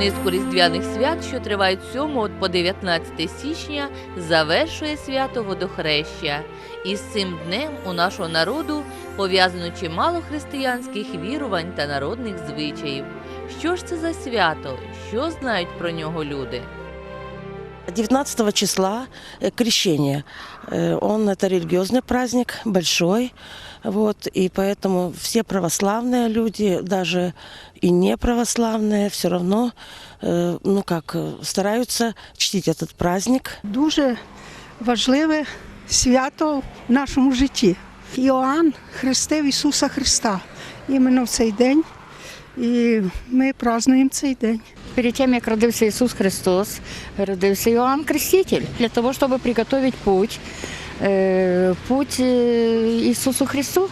Низку різдвяних свят, що тривають 7 по 19 січня, завершує свято водохреща. І з цим днем у нашого народу пов'язано чимало християнських вірувань та народних звичаїв. Що ж це за свято? Що знають про нього люди? 19 числа э, крещение. Э, Он это религиозный праздник, большой. Вот, и поэтому все православные люди, даже и не православные, все равно, э, ну как, э, стараются чтить этот праздник. дуже важливе свято в нашому житті. Іоанн хрестив Ісуса Христа іменно в цей день. І ми празднуємо цей день. Перед тем, як родився Ісус Христос, родився Іоанн Креститель для того, щоб приготовить путь, е, путь е, Ісусу Христу.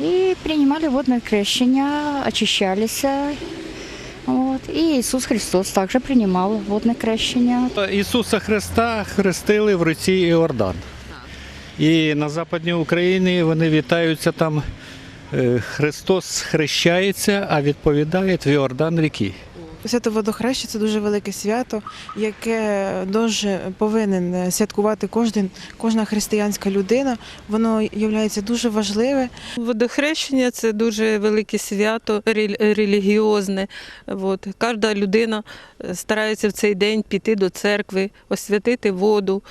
І приймали водне крещення, очищалися. От. І Ісус Христос також приймав водне крещення. Ісуса Христа хрестили в руці Іордан. І на Западній Україні вони вітаються там. е, Христос хрещається, а відповідає в Іордан ріки. Свято водохреща це дуже велике свято, яке дуже повинен е, святкувати кожен, кожна християнська людина. Воно є дуже важливе. Водохрещення це дуже велике свято, релігіозне. От. Кожна людина е, старається в цей день піти до церкви, освятити воду,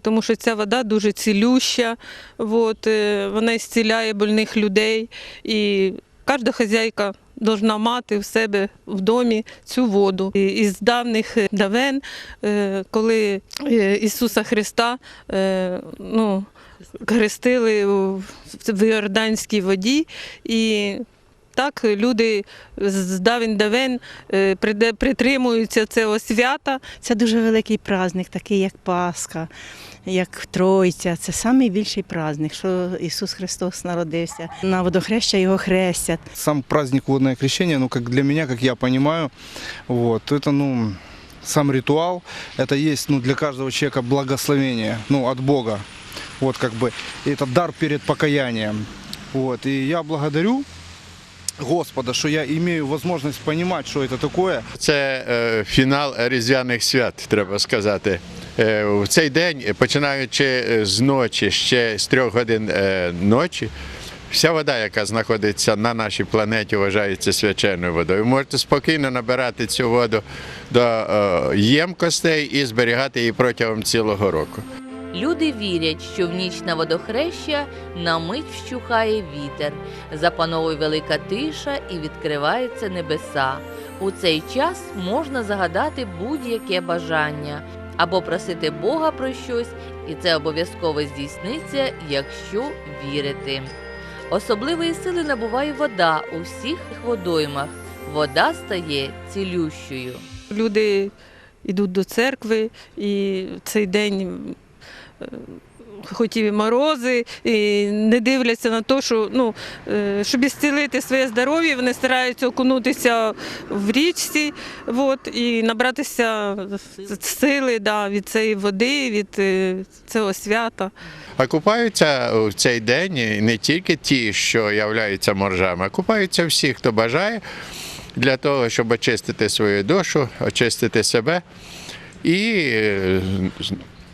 тому що ця вода дуже цілюща, от. е, вона зціляє больних людей. І кожна хазяйка повинна мати в себе в домі цю воду. І із давних е, давен, е, коли е, Ісуса Христа ну, хрестили в Йорданській воді, і так люди з давен давен е, приде- притримуються цього свята. Це дуже великий праздник, такий як Пасха, як Тройця. Це найбільший праздник, що Ісус Христос народився. На водохреща його хрестять. сам праздник водное крещение, ну, как для меня, как я понимаю, вот, это, ну, сам ритуал, это есть, ну, для каждого человека благословение, ну, от Бога, вот, как бы, и это дар перед покаянием, вот, и я благодарю Господа, что я имею возможность понимать, что это такое, Це фінал різдвяних свят, треба сказати. Е, в цей день, починаючи е, з ночі, ще з трьох годин е, ночі, вся вода, яка знаходиться на нашій планеті, вважається свяченою водою. Ви можете спокійно набирати цю воду до ємкостей і зберігати її протягом цілого року. Люди вірять, що в ніч на водохреща на мить вщухає вітер, запановує велика тиша і відкриваються небеса. У цей час можна загадати будь-яке бажання або просити Бога про щось, і це обов'язково здійсниться, якщо вірити. Особливої сили набуває вода у всіх водоймах. Вода стає цілющою. Люди йдуть до церкви, і цей день. Е, Хоч і морози, і не дивляться на те, що ну, е, щоб зцілити своє здоров'я, вони стараються окунутися в річці от, і набратися сили да, від цієї води, від е, цього свята. А купаються в цей день не тільки ті, що являються моржами, а купаються всі, хто бажає, для того, щоб очистити свою душу, очистити себе і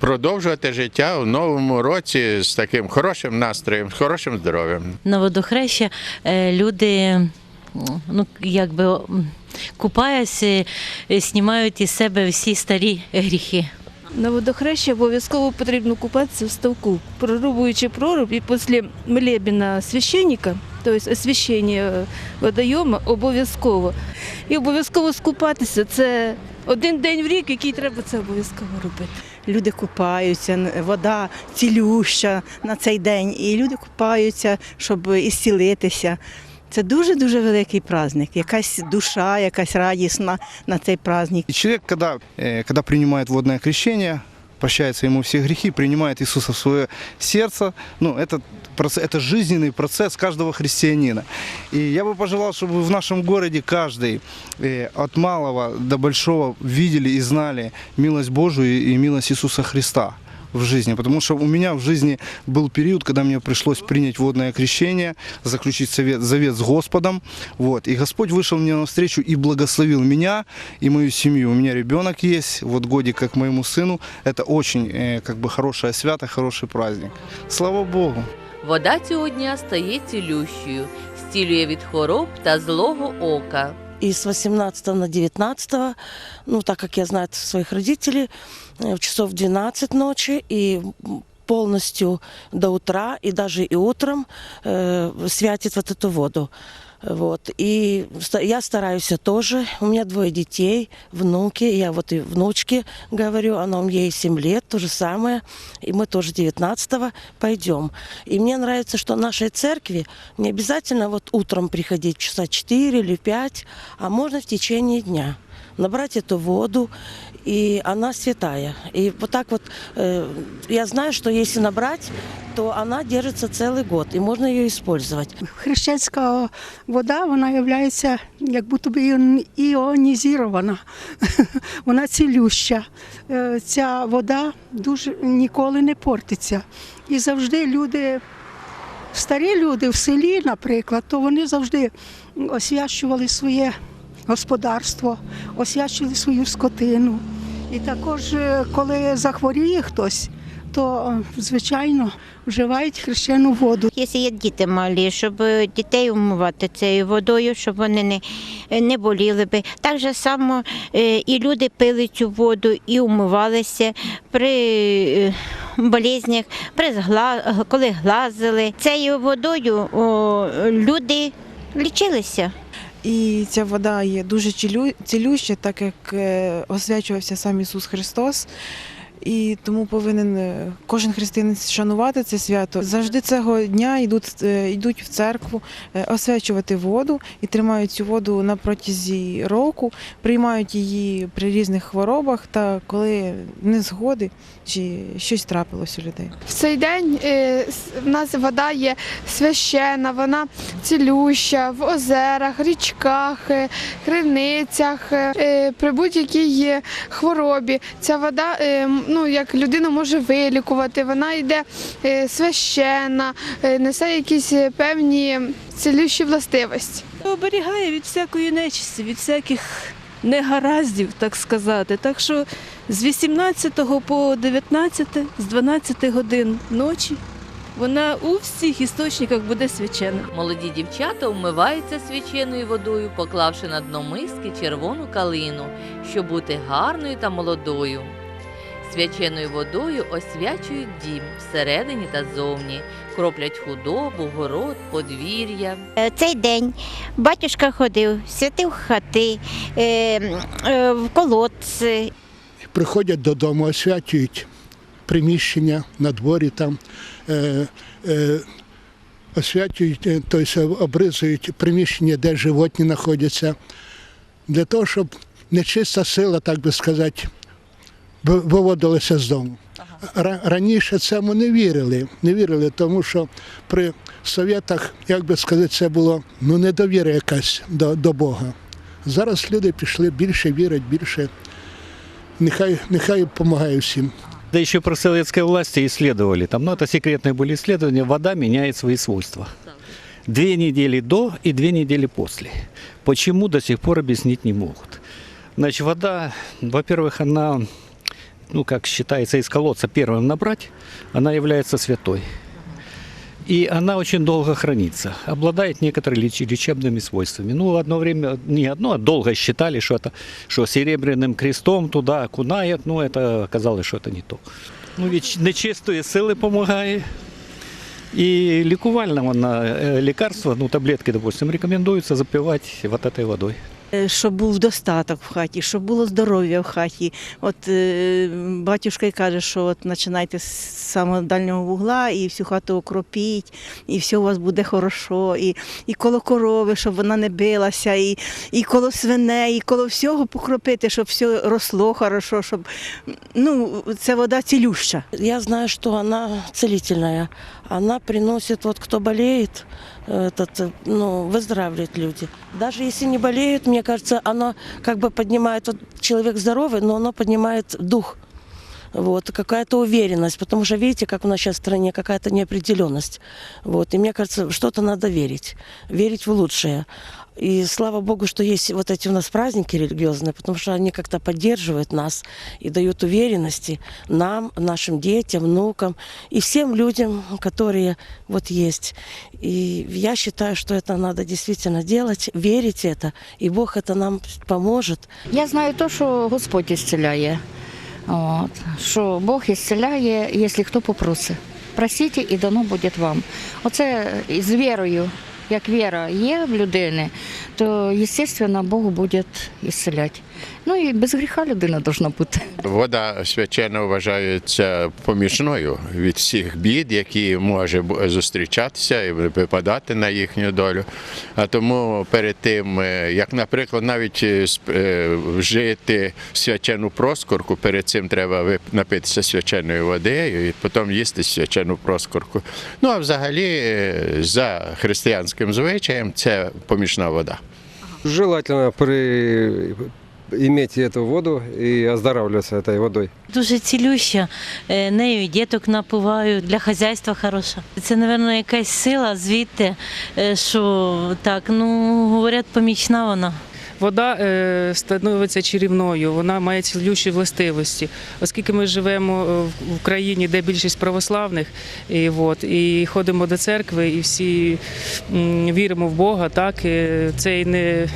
продовжувати життя в новому році з таким хорошим настроєм, з хорошим здоров'ям. на водохреща е, люди ну, якби купаються, е, знімають із себе всі старі гріхи. На водохреща обов'язково потрібно купатися в ставку, прорубуючи проруб і після молебена священника, тобто освящення водойома, обов'язково. І обов'язково скупатися. Це один день в рік, який треба це обов'язково робити. Люди купаються, вода цілюща на цей день, і люди купаються, щоб ісцілитися. Це дуже-дуже великий праздник. Якась душа, якась радісна на цей праздник. Чоловік, коли, коли приймає водне крещение, прощаются ему все грехи, принимает Иисуса в свое сердце. Ну, это, это жизненный процесс каждого христианина. И я бы пожелал, чтобы в нашем городе каждый э, от малого до большого видели и знали милость Божию и милость Иисуса Христа в жизни, потому что у меня в жизни был период, когда мне пришлось принять водное крещение, заключить совет, завет с Господом, вот, и Господь вышел мне навстречу и благословил меня и мою семью. У меня ребенок есть, вот годик как моему сыну, это очень э, как бы хорошая свято, хороший праздник. Слава Богу. Вода цього дня стає цілющою, стілює від хвороб та злого ока. И с 18 на 19, ну, так как я знаю от своих родителей, э, в часов 12 ночи и полностью до утра, и даже и утром э, святит вот эту воду. Вот. И я стараюсь тоже. У меня двое детей, внуки. Я вот и внучке говорю, она ей 7 лет, то же самое. И мы тоже 19-го пойдем. И мне нравится, что нашей церкви не обязательно вот утром приходить часа 4 или 5, а можно в течение дня набрать эту воду, и она святая. И вот так вот э, я знаю, что если набрать, то она держится целый год, и можно ее использовать. Хрещенська вода, вона є як будто би іон- іонізована. Вона цілюща. Е, Ця вода дуже ніколи не портиться. І завжди люди, старі люди в селі, наприклад, то вони завжди освячували своє господарство, освячували свою скотину. І також, е, коли захворіє хтось, то, е, звичайно, вживають хрещену воду. Якщо є діти малі, щоб е, дітей умивати цією водою, щоб вони не, не боліли би. Так же само і люди пили цю воду і умивалися при болезнях, при коли глазили. Цією водою о, люди лічилися. І ця вода є дуже цілю- цілюща, так як е, освячувався сам Ісус Христос. І тому повинен е, кожен християнин шанувати це свято. Завжди цього дня йдуть, е, йдуть в церкву освячувати воду і тримають цю воду на протязі року, приймають її при різних хворобах та коли незгоди чи щось трапилось у людей. В цей день в нас вода є священна, вона цілюща в озерах, річках, е, криницях, е, е, при будь-якій хворобі. Ця вода, ну як людина може вилікувати, вона йде священна, несе якісь певні цілющі властивості. Оберігає від всякої нечисті, від всяких негараздів, так сказати. Так що з 18 по 19, з 12 годин ночі вона у всіх істочниках буде свячена. Молоді дівчата вмиваються свяченою водою, поклавши на дно миски червону калину, щоб бути гарною та молодою. Свяченою водою освячують дім всередині та зовні, кроплять худобу, город, подвір'я. Е, Цей день батюшка ходив, святив хати, е, е, в колодці, приходять додому, освячують приміщення на дворі там, е, е, освячують, тобто обризують приміщення, де животні знаходяться, для того, щоб нечиста сила, так би сказати, виводилася з дому. Ра- Раніше цьому не вірили, не вірили, тому що при совєтах, як би сказати, це було ну, недовіра якась до, до Бога. Зараз люди пішли більше вірять, більше нехай, нехай допомагає всім. Да еще про советской власти исследовали. Там, ну, это секретные были исследования. Вода меняет свои свойства. Две недели до и две недели после. Почему до сих пор объяснить не могут. Значит, вода, во-первых, она, ну, как считается, из колодца первым набрать, она является святой. И она очень долго хранится, обладает некоторыми леч- лечебными свойствами. Ну, одно время, не одно, а долго считали, что это, что серебряным крестом туда окунает, ну, это оказалось, что это не то. Ну, ведь нечистые силы помогает. И лікувальне вона, е, лекарство, ну, таблетки, допустим, рекомендуется запивать вот этой водой. Е, Щоб був достаток в хаті, щоб було здоров'я в хаті. От е, батюшка й каже, що от починайте з самого дальнього вугла і всю хату окропіть, і все у вас буде хорошо, і, і коло корови, щоб вона не билася, і, і коло свиней, і коло всього покропити, щоб все росло хорошо, щоб ну, це вода цілюща. Я знаю, что она целительная. Она приносит, вот кто болеет, этот, э, ну, выздоравливают люди. Даже если не болеют, мне кажется, оно как бы поднимает, вот человек здоровый, но оно поднимает дух. вот, какая-то уверенность, потому что видите, как у нас сейчас в стране какая-то неопределенность, вот, и мне кажется, что-то надо верить, верить в лучшее. И слава Богу, что есть вот эти у нас праздники религиозные, потому что они как-то поддерживают нас и дают уверенности нам, нашим детям, внукам и всем людям, которые вот есть. И я считаю, что это надо действительно делать, верить в это, и Бог это нам поможет. Я знаю то, що Господь ісцеляє. От. Що Бог ісцеляє, якщо хто попросить. Просіть і дано буде вам. Оце з вірою. Як віра є в людини, то, звісно, Бог буде ісцеляти. Ну і без гріха людина повинна бути. Вода свячена вважається помічною від всіх бід, які може зустрічатися і випадати на їхню долю. А тому перед тим, е, як, наприклад, навіть е, е, вжити свячену проскурку, перед цим треба напитися свяченої води і потім їсти свячену проскурку. Ну а взагалі, за християнським звичаєм, це помічна вода. Желательно при... иметь эту воду и оздоравливаться этой водой. Дуже цілюща, е, нею діток напувають, для хазяйства хороша. Це, мабуть, якась сила звідти, е, що так, ну, говорять, помічна вона. Вода е, становиться чарівною, вона має цілющі властивості. Оскільки ми живемо е, в- країні, де більшість православних, і, от, і ходимо до церкви, і всі м, віримо в Бога, так, е, цей не,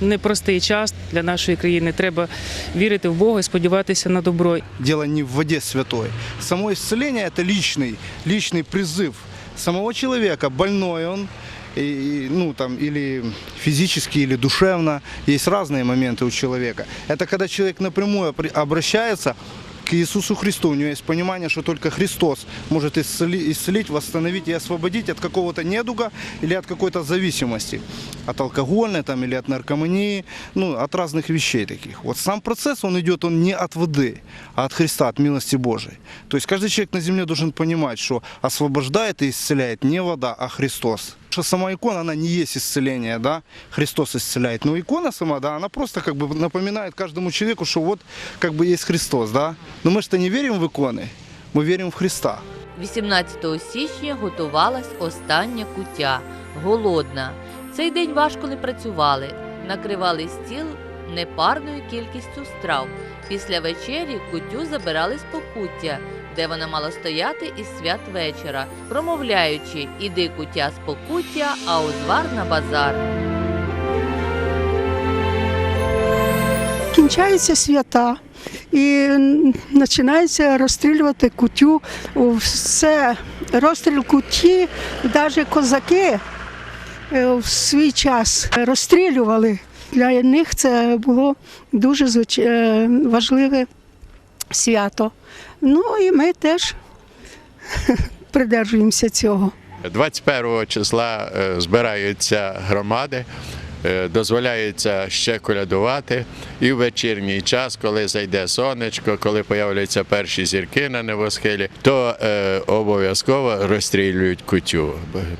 непростий час для нашої країни. Треба вірити в Бога і сподіватися на добро. Дело не в воде святой. Само исцеление – это личный, личный призыв самого человека. Больной он, и- и, ну, там, или физически, или душевно. Есть разные моменты у человека. Это когда человек напрямую при- обращается к Иисусу Христу. У него есть понимание, что только Христос может исцели- исцелить, восстановить и освободить от какого-то недуга или от какой-то зависимости. От алкогольной там, или от наркомании, ну, от разных вещей таких. Вот сам процесс, он идет, он не от воды, а от Христа, от милости Божией. То есть каждый человек на земле должен понимать, что освобождает и исцеляет не вода, а Христос. Что сама икона, она не есть исцеление, да, Христос исцеляет. Но икона сама, да, она просто как бы напоминает каждому человеку, что вот как бы есть Христос, да. Но мы что не верим в иконы, мы верим в Христа. 18 січня готувалась остання куття голодна. Цей день важко не працювали, накривали стіл непарною кількістю страв. Після вечері кутю забирали з покуття, де вона мала стояти із свят вечора, промовляючи Іди куття з покуття, а узвар на базар. Кінчаються свята і починається розстрілювати кутю. Все розстріл куті, навіть козаки е, в свій час розстрілювали. Для них це було дуже е, важливе свято. Ну і ми теж придержуємося цього. 21 числа е, збираються громади, е, дозволяється ще колядувати. І в вечірній час, коли зайде сонечко, коли появляться перші зірки на небосхилі, то е, обов'язково розстрілюють кутю.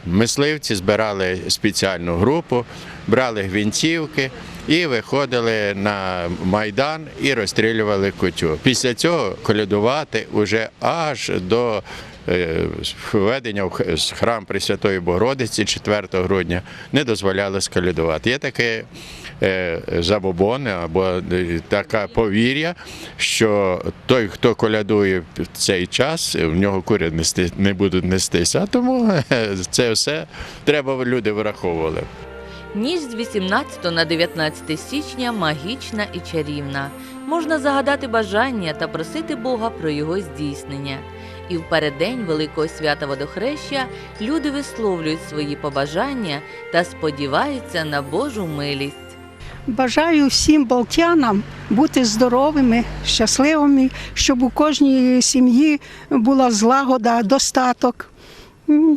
Мисливці збирали спеціальну групу, брали гвинтівки. І виходили на майдан і розстрілювали кутю. Після цього колядувати уже аж до е, введення в храм Пресвятої Богородиці 4 грудня не дозволяли сколядувати. Є таке е, забобони або е, така повір'я, що той, хто колядує в цей час, в нього нести, не будуть нестися. Тому це все треба люди враховували. Ніч з 18 на 19 січня магічна і чарівна. Можна загадати бажання та просити Бога про його здійснення. І в переддень Великого свята Водохреща люди висловлюють свої побажання та сподіваються на Божу милість. Бажаю всім балтянам бути здоровими, щасливими, щоб у кожній сім'ї була злагода, достаток.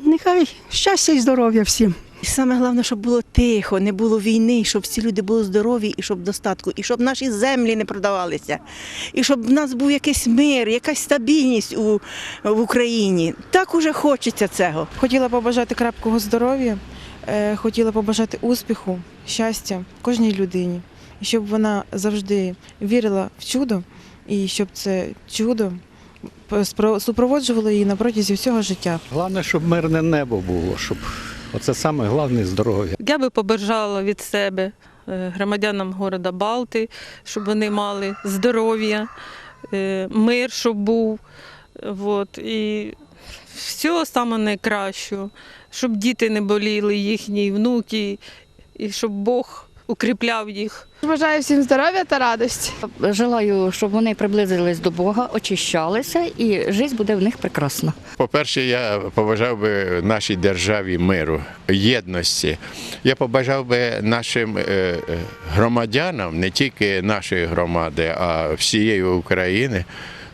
Нехай щастя і здоров'я всім. І саме головне, щоб було тихо, не було війни, щоб всі люди були здорові і щоб достатку, і щоб наші землі не продавалися, і щоб в нас був якийсь мир, якась стабільність у, в Україні. Так уже хочеться цього. Хотіла побажати крапкого здоров'я, е, хотіла побажати успіху, щастя кожній людині, і щоб вона завжди вірила в чудо, і щоб це чудо супроводжувало її на протязі всього життя. Головне, щоб мирне небо було, щоб оце саме головне здоров'я. Я би побажала від себе е, громадянам міста Балти, щоб вони мали здоров'я, е, мир, щоб був. От, і всього саме найкращого, щоб діти не боліли, їхні внуки, і щоб Бог укріпляв їх. Бажаю всім здоров'я та радості. Желаю, щоб вони приблизились до Бога, очищалися, і життя буде в них прекрасна. По-перше, я побажав би нашій державі миру, єдності. Я побажав би нашим е, громадянам, не тільки нашої громади, а всієї України,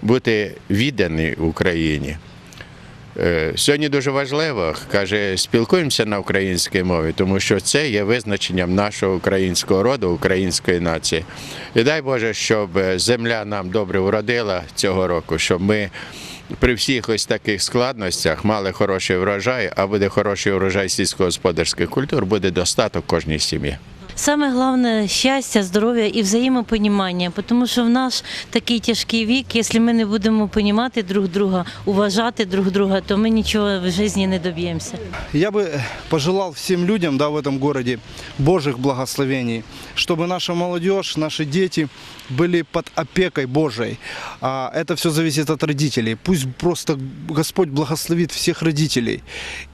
бути віддані Україні. Е, Сьогодні дуже важливо, каже, спілкуємося на українській мові, тому що це є визначенням нашого українського роду, української нації. І дай Боже, щоб земля нам добре уродила цього року, щоб ми при всіх ось таких складностях мали хороший врожай, а буде хороший урожай сільськогосподарських культур, буде достаток кожній сім'ї. Саме головне щастя, здоров'я і взаємопонімання, тому що в наш такий тяжкий вік, якщо ми не будемо понімати друг друга, уважати друг друга, то ми нічого в житті не доб'ємося. Я бы пожелал всем людям да, в этом городе Божьих благословений, чтобы наша молодежь, наши дети были под опекой Божией. А это все зависит от родителей. Пусть просто Господь благословит всех родителей.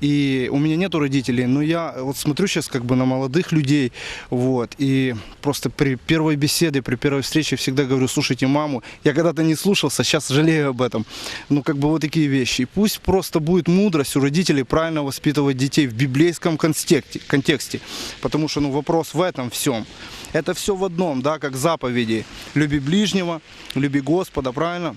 И у меня нету родителей, но я вот смотрю сейчас как бы на молодых людей, Вот, и просто при первой беседе, при первой встрече всегда говорю, слушайте маму, я когда-то не слушался, сейчас жалею об этом. Ну, как бы вот такие вещи. И пусть просто будет мудрость у родителей правильно воспитывать детей в библейском контексте, контексте. потому что, ну, вопрос в этом всем. Это все в одном, да, как заповеди. Люби ближнего, люби Господа, правильно?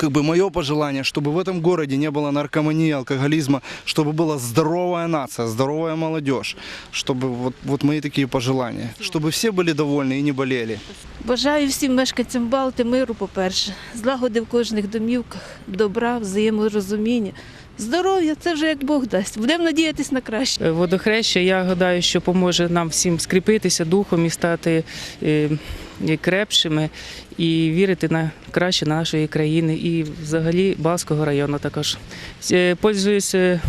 как бы мое пожелание, чтобы в этом городе не было наркомании, алкоголизма, чтобы была здоровая нация, здоровая молодежь, чтобы вот, вот мои такие пожелания, чтобы все были довольны и не болели. Бажаю всім мешканцям Балти миру, по-перше, злагоди в кожних домівках, добра, взаєморозуміння. Здоров'я це вже як Бог дасть. Будемо надіятись на краще. Е, Водохреща, я гадаю, що поможе нам всім скріпитися духом і стати е, е, крепшими і вірити на краще нашої країни і взагалі Балського району також. Е, Пользуюсь е,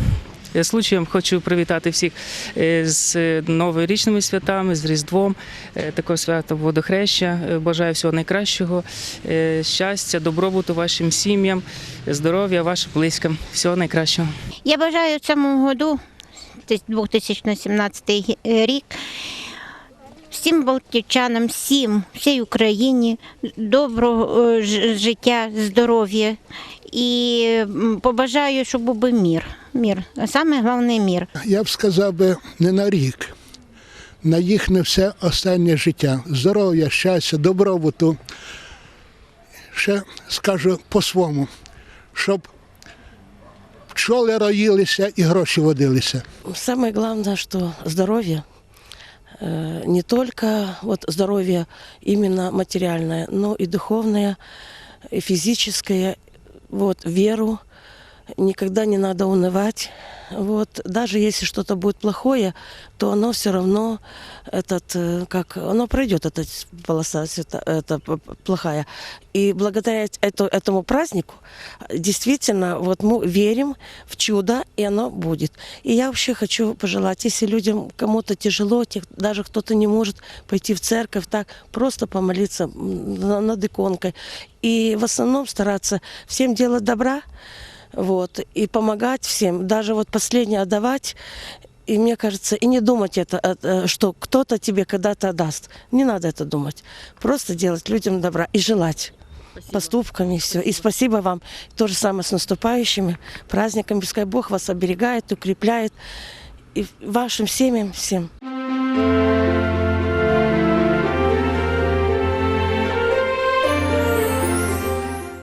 случаєм, хочу привітати всіх е, з новорічними святами, з Різдвом, е, такого свята водохреща. Е, Бажаю всього найкращого, е, щастя, добробуту вашим сім'ям, здоров'я вашим близьким. Всього найкращого. Я бажаю цьому году, 2017 рік, всім балтівчанам, всім, всій Україні доброго е, життя, здоров'я і побажаю, щоб був би мір. Мір. Саме головне мір. Я б сказав би не на рік, на їхнє все останнє життя. Здоров'я, щастя, добробуту. Ще скажу по-своєму, щоб пчоли роїлися і гроші водилися. Самое главное, что здоровье, э, не только вот здоровье именно материальное, но и духовное, и физическое, вот, веру Никогда не надо унывать. Вот, даже если что-то будет плохое, то оно все равно этот, э, как, оно пройдет, эта полоса света- это п- п- плохая. И благодаря это- этому празднику э, действительно вот мы верим в чудо, и оно будет. И я вообще хочу пожелать, если людям кому-то тяжело, тех, даже кто-то не может пойти в церковь, так просто помолиться м, на- над иконкой. И в основном стараться всем делать добра, вот, и помогать всем, даже вот последнее отдавать. И мне кажется, и не думать это, э, э, что кто-то тебе когда-то даст. Не надо это думать. Просто делать людям добра и желать поступками и все. И спасибо вам. То же самое с наступающими праздниками. Пускай Бог вас оберегает, укрепляет. И вашим семьям всем.